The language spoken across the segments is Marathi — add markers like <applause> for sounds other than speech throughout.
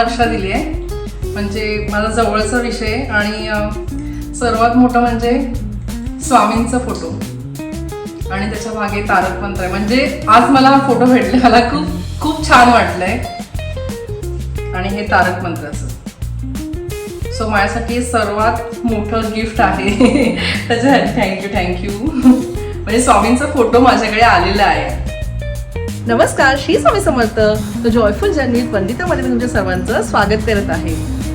महाराष्ट्र दिली आहे. म्हणजे माझा जवळचा विषय आणि सर्वात मोठं म्हणजे स्वामींचा फोटो. आणि त्याच्यामागे तारक मंत्र आहे. म्हणजे आज मला हा फोटो भेटले मला खूप खूप छान वाटलंय. आणि हे तारक मंत्राचं. सो माझ्यासाठी हे सर्वात मोठं गिफ्ट आहे. <laughs> त्याच्यासाठी थँक्यू थँक्यू <laughs> म्हणजे स्वामींचा फोटो माझ्याकडे आलेला आहे. नमस्कार श्री स्वामी समर्थ. जॉयफुल जर्नी पंडितामध्ये मी तुमच्या सर्वांचं स्वागत करत आहे.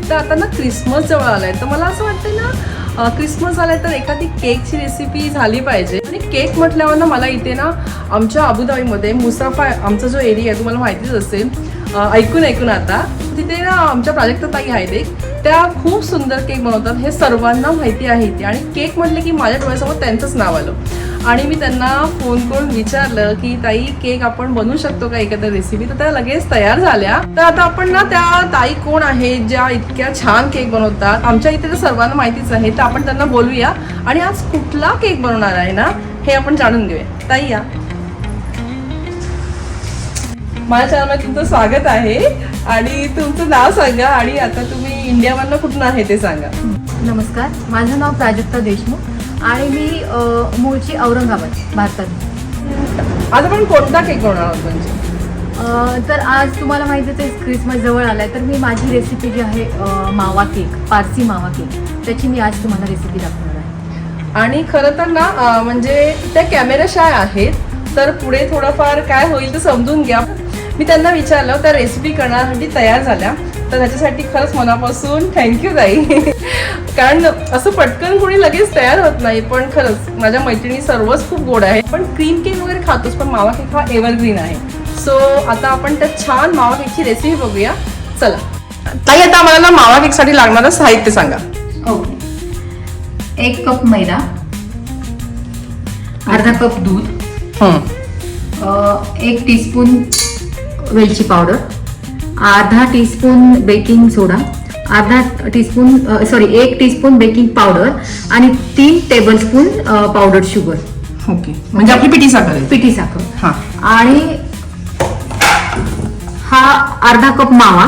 तर आता ना क्रिसमस जवळ आलाय. तर मला असं वाटतं ना क्रिसमस आलाय तर एखादी केकची रेसिपी झाली पाहिजे. आणि केक म्हटल्यावर ना मला इथे ना आमच्या अबुधाबीमध्ये मुसाफा आमचा जो एरिया आहे तुम्हाला माहितीच असेल. ऐकून ऐकून आता. तिथे ना आमच्या प्राजक्ता ताई आहेत एक. त्या खूप सुंदर केक बनवतात. हे सर्वांना माहिती आहे इथे. आणि केक म्हटलं की माझ्या डोळ्यासमोर त्यांचंच नाव आलं. आणि मी त्यांना फोन करून विचारलं की ताई केक आपण बनवू शकतो का एखाद्या रेसिपी तर त्या लगेच तयार झाल्या. तर आता आपण ना त्या ताई कोण आहेत ज्या इतक्या छान केक बनवतात? आमच्या इथे तर सर्वांना माहितीच आहे तर आपण त्यांना बोलूया. आणि आज कुठला केक बनवणार आहे ना हे आपण जाणून घेऊया. ताई या. माझ्या चॅनलमध्ये तुमचं स्वागत आहे. आणि तुमचं नाव सांगा. आणि आता तुम्ही इंडियामधनं कुठून आहे ते सांगा. नमस्कार. माझं नाव प्राजक्ता देशमुख. आणि मी मूळची औरंगाबाद भारतात. आज आपण कोणता केक बनवणार आहोत म्हणजे? तर आज तुम्हाला माहितीच आहे क्रिसमस जवळ आलाय तर मी माझी रेसिपी जी आहे मावा केक पारसी मावा केक त्याची मी आज तुम्हाला रेसिपी दाखवणार आहे. आणि खरं तर ना म्हणजे त्या कॅमेरा शाय आहेत तर पुढे थोडंफार काय होईल ते समजून घ्या. मी त्यांना विचारलं त्या रेसिपी करण्यासाठी तयार झाल्या. तर त्याच्यासाठी खरंच मनापासून थँक्यू ताई. कारण असं पटकन कोणी लगेच तयार होत नाही पण खरंच माझ्या मैत्रिणी सर्वच खूप गोड आहे. पण क्रीम केक वगैरे खातोच पण मावा केक हा एव्हरग्रीन आहे. सो आता आपण त्या छान मावा केकची रेसिपी बघूया. चला. ताई आता आम्हाला ना मावा केकसाठी लागणारं साहित्य सांगा. ओके एक कप मैदा अर्धा कप दूध हं. एक टीस्पून वेलची पावडर अर्धा टीस्पून बेकिंग सोडा अर्धा टीस्पून सॉरी एक टीस्पून बेकिंग पावडर आणि तीन टेबलस्पून पावडर शुगर ओके म्हणजे आपली पिठी साखर पिठी साखर. हा. आणि हा अर्धा कप मावा.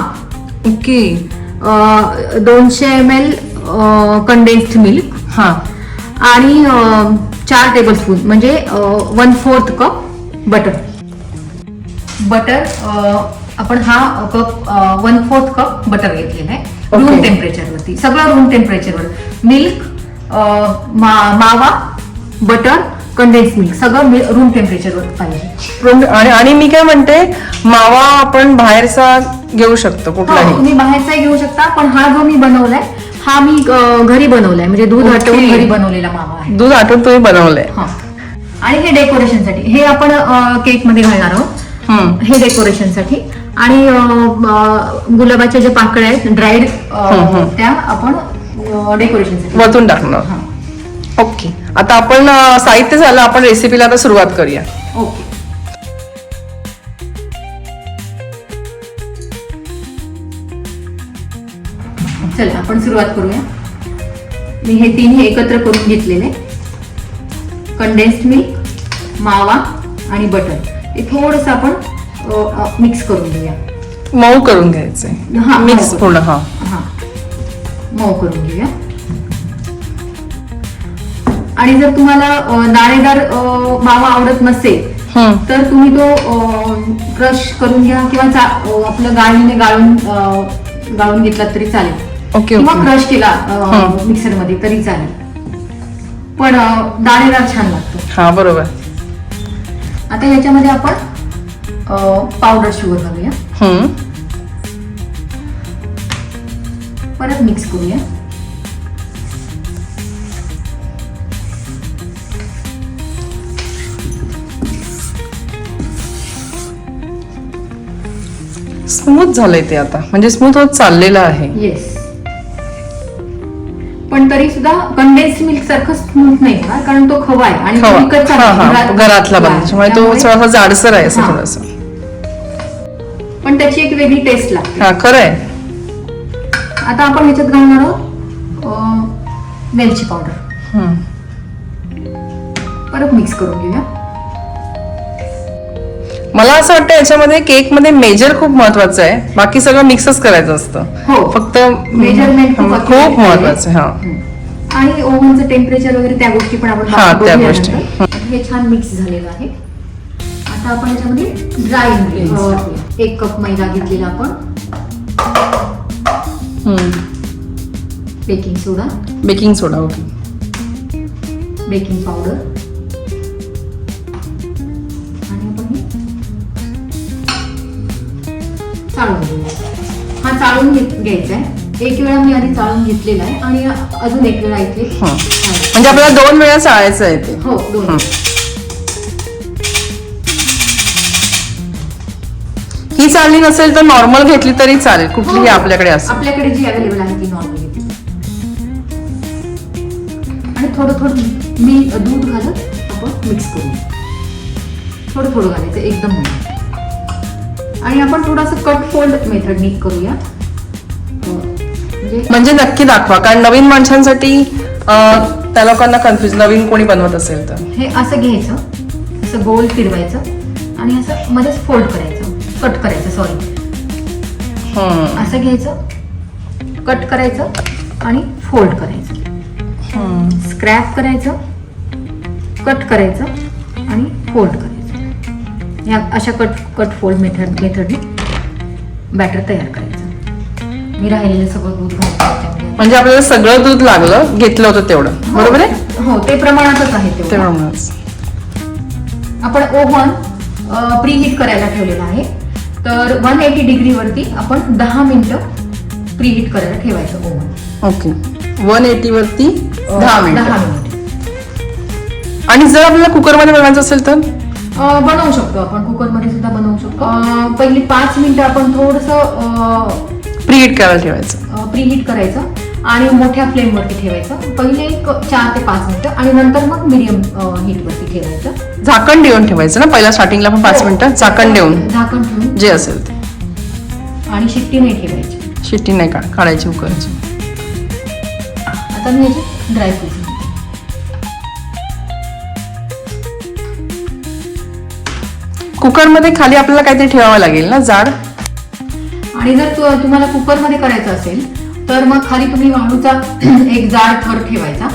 ओके दोनशे एम एल कंडेन्स्ड मिल्क हा. आणि चार टेबलस्पून म्हणजे one fourth cup butter butter आपण हा cup one fourth cup butter घेतलेला आहे. रूम टेम्परेचरवरती सगळं रूम टेम्परेचरवर मिल्क मावा बटर कंडेन्स मिल्क सगळं रूम टेम्परेचरवर पाहिजे. आणि मी काय म्हणते मावा आपण बाहेरचा घेऊ शकतो हो, कुठलाही तुम्ही बाहेरचा घेऊ शकता पण हा जो मी बनवलाय हा मी घरी बनवलाय. म्हणजे दूध. हटवून घरी बनवलेला मावा आहे. दूध आटून तुम्ही बनवलंय. आणि हे डेकोरेशनसाठी हे आपण केकमध्ये घालणार आहोत. हे डेकोरेशनसाठी. आणि गुलाबाच्या ज्या पाकळ्या आहेत ड्राईड. त्या आपण डेकोरेशनसाठी वतून टाकणार. ओके. आता आपण साहित्य झालं आपण रेसिपीला आता सुरुवात करूया. ओके. चला आपण सुरुवात करूया. मी हे तिन्ही एकत्र करून घेतलेले. कंडेन्स्ड मिल्क मावा आणि बटर हे थोडस आपण मिक्स करून घेऊया. मऊ करून घ्यायचंय. हा, मिक्स. पूर्ण हा. मऊ करून घेऊया. आणि जर तुम्हाला अ, मावा आवडत नसेल. तर तुम्ही तो क्रश करून घ्या किंवा आपलं गाळणीने गाळून गाळून घेतला तरी चालेल. ओके किंवा क्रश केला हं. मिक्सरमध्ये तरी चालेल. पण दाणेदार छान लागतो. हा बरोबर. आता ह्याच्यामध्ये आपण पावडर शुगर घालूया. हम्म. परत मिक्स करूया. स्मूथ झालंय ते आता. म्हणजे स्मूथ होत चाललेलं आहे. येस पण तरी सुद्धा कंडेन्स मिल्क सारखं स्मूथ नाही होणार कारण तो खवा आहे आणि तो हा, हा, घरातला बनतो तो थोडासा जाडसर आहे असं हा. थोडस. पण त्याची एक वेगळी टेस्ट लागते. हा खरंय. आता आपण ह्याच्यात घालणार आहोत वेलची पावडर हम्म. परत मिक्स करून घेऊया. मला असं वाटतं याच्यामध्ये केकमध्ये मेजर खूप महत्वाचं आहे. बाकी सगळं मिक्सच करायचं असतं. हो. फक्त Measurement खूप हं, accurate खूप आहे. महत्वाचं आहे हा. आणि ओव्हनचं टेम्परेचर वगैरे त्या गोष्टी पण आपण हा, त्या बघूया गोष्टी. नंतर. हे छान मिक्स झालेलं आहे. आता आपण याच्यामध्ये ड्राय इन्ग्रेडियंट्स एक कप मैदा घेतलेला आपण. Baking soda. Baking soda okay. Baking powder. आणि आपण हे चाळून हा चाळून घ्यायचा आहे एक वेळा मी आधी चाळून घेतलेला आहे आणि अजून एक वेळा इथे. म्हणजे आपल्याला दोन वेळा चाळायचं आहे ते. हो दोन हं. चाळणी नसेल तर नॉर्मल घेतली तरी चालेल. कुठलीही हो. आपल्याकडे असेल आपल्याकडे जी अवेलेबल आहे ती नॉर्मल आणि थोडं थोडं मी दूध घालत आपण मिक्स करूया थोडं थोडं घालायचं एकदम नाही. आणि आपण थोडंसं कट फोल्ड मेथडनी करूया. अं, म्हणजे म्हणजे नक्की दाखवा कारण नवीन माणसांसाठी त्या लोकांना कन्फ्युज नवीन कोणी बनवत असेल तर. हे असं घ्यायचं असं गोल फिरवायचं आणि असं मध्येच फोल्ड करायचं. कट करायचं सॉरी हं, असं घ्यायचं कट करायचं आणि फोल्ड करायचं. हं. स्क्रॅप करायचं कट करायचं आणि फोल्ड करायचं. या अशा कट कट फोल्ड मेथड मेथडने बॅटर तयार करायचं. मी राहिलेलं सगळं दूध घालते त्याच्यामध्ये. म्हणजे आपल्याला सगळं दूध लागलं घेतलं होतं तेवढं. बरोबर आहे? हो ते प्रमाणातच आहे तेवढं. तेवढंच. आपण ओव्हन प्रीहीट करायला ठेवलेलं आहे. तर वन एटी डिग्रीवरती आपण दहा मिनिटं प्रीहीट करायला ठेवायचं ओव्हन. ओके. वन एटी वरती दहा मिनिट. दहा मिनिट. आणि जर आपल्याला कुकरमध्ये बनवायचं असेल तर? बनवू शकतो आपण. कुकरमध्ये सुद्धा बनवू शकतो. पहिली पाच मिनिटं आपण थोडस प्रीहीट करायला ठेवायचं. प्रीहीट करायचं आणि मोठ्या फ्लेमवरती ठेवायचं. पहिले एक चार ते पाच मिनिटं आणि नंतर मग मिडियम हीटवरती ठेवायचं. झाकण देऊन ठेवायचं ना पहिला स्टार्टिंगला पण पाच मिनिटं झाकण देऊन. झाकण ठेवून. जे असेल ते. आणि शिट्टी नाही ठेवायची. शिट्टी नाही काढ काढायची कुकरची आता मी याचे ड्रायफ्रुट्स कुकरमध्ये खाली आपल्याला काहीतरी ठेवावं लागेल ना जाड? आणि जर तु- तुम्हाला कुकरमध्ये करायचं असेल तर मग खाली तुम्ही वाळूचा <clears throat> एक जाड थर ठेवायचा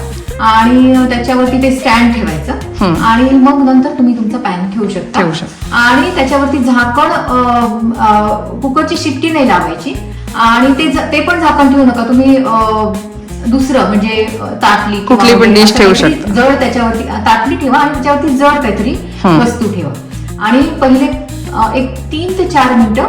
आणि त्याच्यावरती ते स्टँड ठेवायचं. हम्म. आणि मग नंतर तुम्ही तुमचा पॅन ठेवू शकता ठेवू शकता. आणि त्याच्यावरती झाकण अं, अं, कुकरची शिट्टी नाही लावायची आणि ते ज- ते पण झाकण ठेवू नका तुम्ही अं, दुसरं म्हणजे अं, ताटली किंवा कुठली पण वगैरे dish असं ठेवू काहीतरी शकता. जड त्याच्यावरती ताटली ठेवा आणि त्याच्यावरती जड काहीतरी हम्म. वस्तू ठेवा आणि पहिले अं, एक तीन ते चार मिनिटं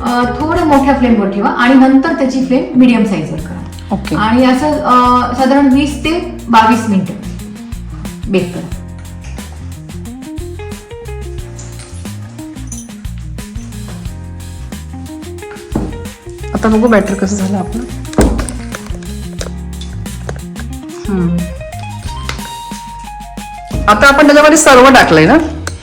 अं, थोडं मोठ्या फ्लेमवर ठेवा आणि नंतर त्याची फ्लेम मिडियम साईजवर करा ओके आणि असं अं, साधारण वीस ते बावीस मिनिटं बेक करा आता बघू बॅटर कसं झालं आपलं. आता आपण त्याच्यामध्ये सर्व टाकलंय ना.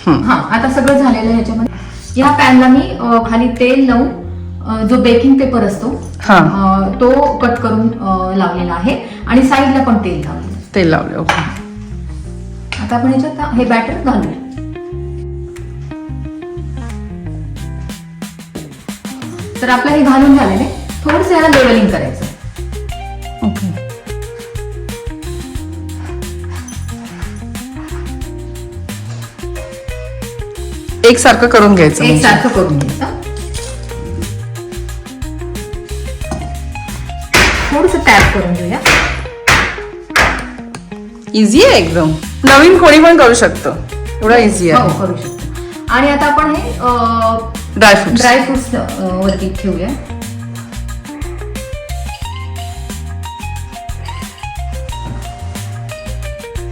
हा आता सगळं झालेलं आहे याच्यामध्ये या पॅनला मी अं, खाली तेल लावून जो बेकिंग पेपर असतो हा. अं, तो कट करून अं, लावलेला आहे आणि साईडला पण तेल लावलेलं आहे. तेल लावले ओके आता आपण याच्यात हे बॅटर घालूया तर आपलं हे घालून झालेलं. थोडस याला लेवलिंग करायचं. ओके. एकसारखं करून घ्यायचं म्हणजे. एकसारखं करून घ्यायचं. थोडस टॅप करून घेऊया. इझी आहे एकदम. नवीन कोणी पण करू शकतं. एवढा इझी हो आहे करू शकतो. आणि आता आपण हे ड्रायफ्रुट्स ड्रायफ्रुट्स वरती ठेवूया.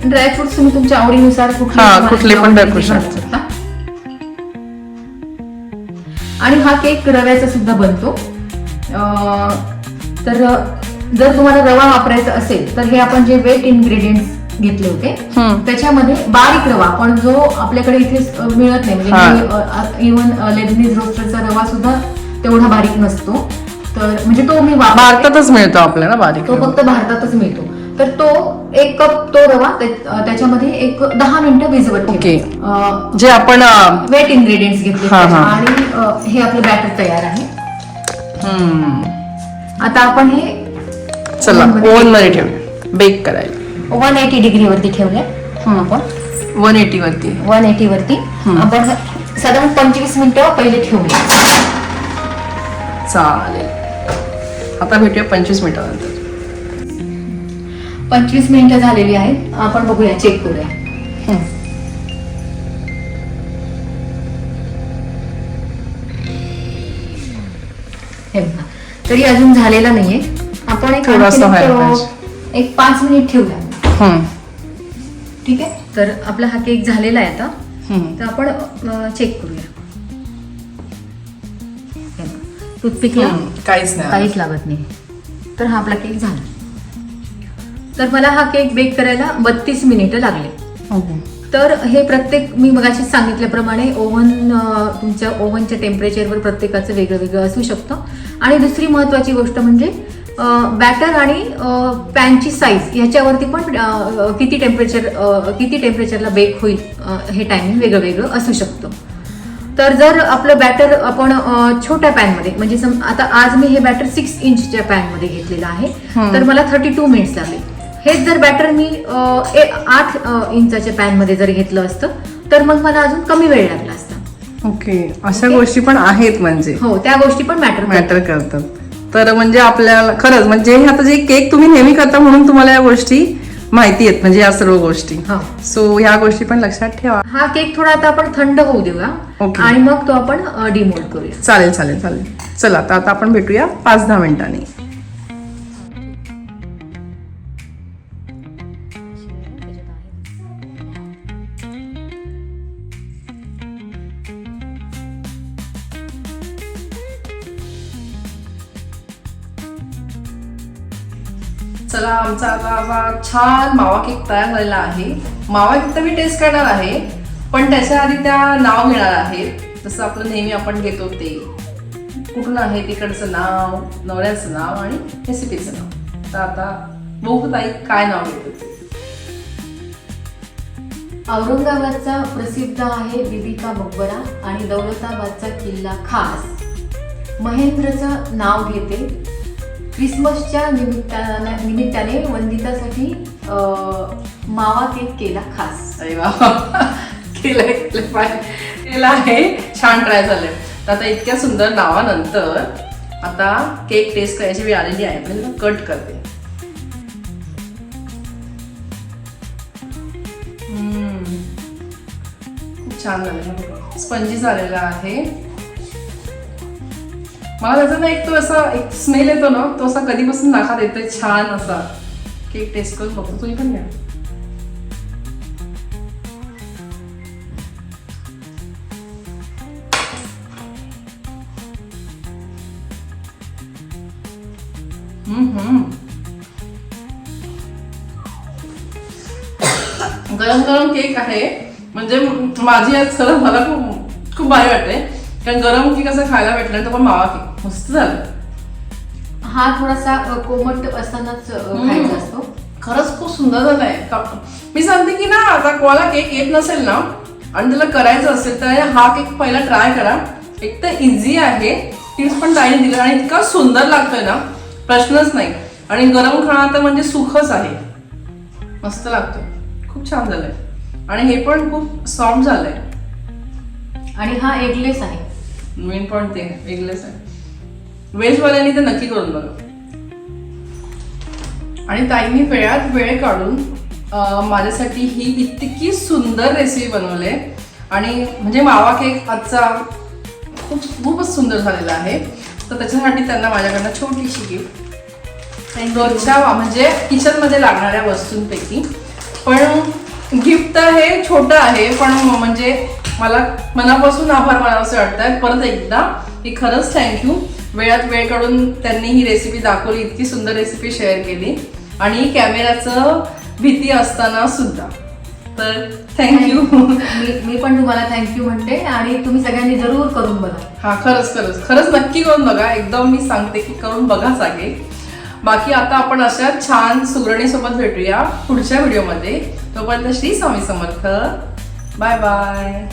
ड्रायफ्रुट्स तुम्ही तुमच्या आवडीनुसार कुठले कुठले पण टाकू शकता. आणि हा केक रव्याचा सुद्धा बनतो. तर जर तुम्हाला रवा वापरायचा असेल तर हे आपण जे वेट इन्ग्रेडियंट्स घेतले होते. त्याच्यामध्ये बारीक रवा पण जो आपल्याकडे इथे मिळत नाही. म्हणजे इव्हन लेबनीज रोस्टरचा रवा सुद्धा तेवढा बारीक नसतो. तर म्हणजे तो मी भारतातच मिळतो आपल्याला बारीक तो फक्त भारतातच मिळतो. तर तो एक कप तो रवा त्या- त्याच्यामध्ये एक दहा मिनिटं भिजवत ओके. ठेवा जे आपण वेट इन्ग्रेडियंट्स घेतले. आणि हे आपलं बॅटर तयार आहे. आता आपण हे चला ओव्हनमध्ये ठेवूया. बेक करायला. वन एटी डिग्री वरती ठेवले आपण. वन एटी वरती. वन एटी वरती. हम्म. आपण साधारण पंचवीस मिनिटं पहिले ठेवूया. चालेल. आता भेटूया पंचवीस मिनिटानंतर. पंचवीस मिनिटं झालेली आहेत. आपण बघूया चेक करूया. हे बघा. तरी अजून झालेला नाहीये. आपण एक थोडासा आणखीन व्हायला. एक पाच मिनिट ठेवूया. हम्म, ठीक आहे? तर आपला हा केक झालेला आहे आता. तर आपण चेक करूया. टूथपिकला हम्म, काहीच नाही काहीच लागत नाही. तर हा आपला केक झाला. तर मला हा केक बेक करायला बत्तीस मिनिटं लागले. ओके. तर हे प्रत्येक मी मगाशी सांगितल्याप्रमाणे ओव्हन तुमच्या ओव्हनच्या टेम्परेचरवर प्रत्येकाचं वेगळं वेगळं असू शकतं. आणि दुसरी महत्त्वाची गोष्ट म्हणजे बॅटर आणि पॅनची साईज ह्याच्यावरती पण किती टेम्परेचर किती टेम्परेचरला बेक होईल हे टायमिंग वेगळं वेगळं असू शकतं. तर जर आपलं बॅटर आपण छोट्या पॅनमध्ये म्हणजे सम आता आज मी हे बॅटर सिक्स इंचच्या पॅनमध्ये घेतलेलं आहे. तर मला थर्टी टू मिनिट्स लागले. हेच जर बॅटर मी आठ इंचाच्या पॅनमध्ये जर घेतलं असतं तर मग मला अजून कमी वेळ लागला असता. ओके. अशा. गोष्टी पण आहेत म्हणजे. हो त्या गोष्टी पण मॅटर मॅटर करतात. तर म्हणजे आपल्याला खरंच म्हणजे हे आता जे केक तुम्ही नेहमी करता म्हणून तुम्हाला या गोष्टी माहिती आहेत म्हणजे या सर्व गोष्टी. हो. सो ह्या गोष्टी पण लक्षात ठेवा. हा केक थोडा आता आपण थंड होऊ देऊया. ओके. आणि मग तो आपण डिमोल्ड करूया. चालेल चालेल चालेल. चला तर आता आपण भेटूया पाच दहा मिनिटांनी. माझा छान मावा केक तयार झालेला आहे. मावा केक तर मी टेस्ट करणार आहे पण त्याच्या आधी त्या नाव घेणार आहे. जसं आपलं नेहमी आपण घेतो ते. कुठून आहे तिकडचं नाव नवऱ्याचं नाव आणि रेसिपीचं नाव. तर आता बघू ताई काय नाव घेतो औरंगाबादचा प्रसिद्ध आहे बिबिका मकबरा आणि दौलताबादचा किल्ला खास. महेंद्रचं नाव घेते. क्रिसमसच्या निमित्ताने निमित्ताने वंदितासाठी मावा केक केला खास. अरे वा. <laughs> केला पाहिजे. आहे. छान ट्राय झालं तर आता इतक्या सुंदर नावानंतर आता केक टेस्ट करायची वेळ आलेली आहे. पण कट करते. खूप छान झालेलं स्पंजी झालेला आहे. मला त्याचा ना एक तो असा एक स्मेल येतो ना तो असा कधीपासून नाकात येतोय छान असा. केक टेस्ट करून बघतो तुम्ही पण घ्या. गरम गरम केक आहे. म्हणजे माझी आज खरं मला खूप खूप भारी वाटते. कारण गरम केक असं खायला भेटलं तर पण मावा केक मस्त झालं हा थोडासा कोमट असतानाच. खायचा असतो. खरंच खूप सुंदर झालंय का- मी सांगते की ना आता कोणाला केक येत नसेल ना आणि त्याला करायचं असेल तर हा केक पहिला ट्राय करा. एक तर इझी आहे. टिप्स पण ताईने दिलं आणि इतका सुंदर लागतोय ना प्रश्नच नाही. आणि गरम खाणं तर म्हणजे सुखच आहे. मस्त लागतोय. खूप छान झालंय. आणि हे पण खूप सॉफ्ट झालंय. आणि हा एगलेस आहे. मेन पॉईंट ते वेगळंच आहे. व्हेजवाल्यांनी तर नक्की करून बघा. आणि ताईंनी वेळात वेळ काढून माझ्यासाठी ही इतकी सुंदर रेसिपी बनवली आहे. आणि म्हणजे मावा केक आजचा खूप खूपच सुंदर झालेला आहे. तर त्याच्यासाठी त्यांना माझ्याकडनं छोटीशी गिफ्ट रोजच्या म्हणजे किचनमध्ये लागणाऱ्या वस्तूंपैकी. पण गिफ्ट तर हे छोटं आहे पण म्हणजे मला मनापासून आभार मानावसे वाटतात परत एकदा की खरंच थँक्यू वेळात वेळ काढून त्यांनी ही रेसिपी दाखवली इतकी सुंदर रेसिपी शेअर केली. आणि कॅमेराचं भीती असताना सुद्धा. तर थँक्यू मी मी पण तुम्हाला थँक्यू म्हणते आणि तुम्ही सगळ्यांनी जरूर करून बघा. हा खरंच खरंच. खरंच नक्की करून बघा. एकदम मी सांगते की करून बघा चालेल बाकी आता आपण अशा छान सुगरणीसोबत भेटूया पुढच्या व्हिडिओमध्ये तोपर्यंत श्री स्वामी समर्थ. Bye bye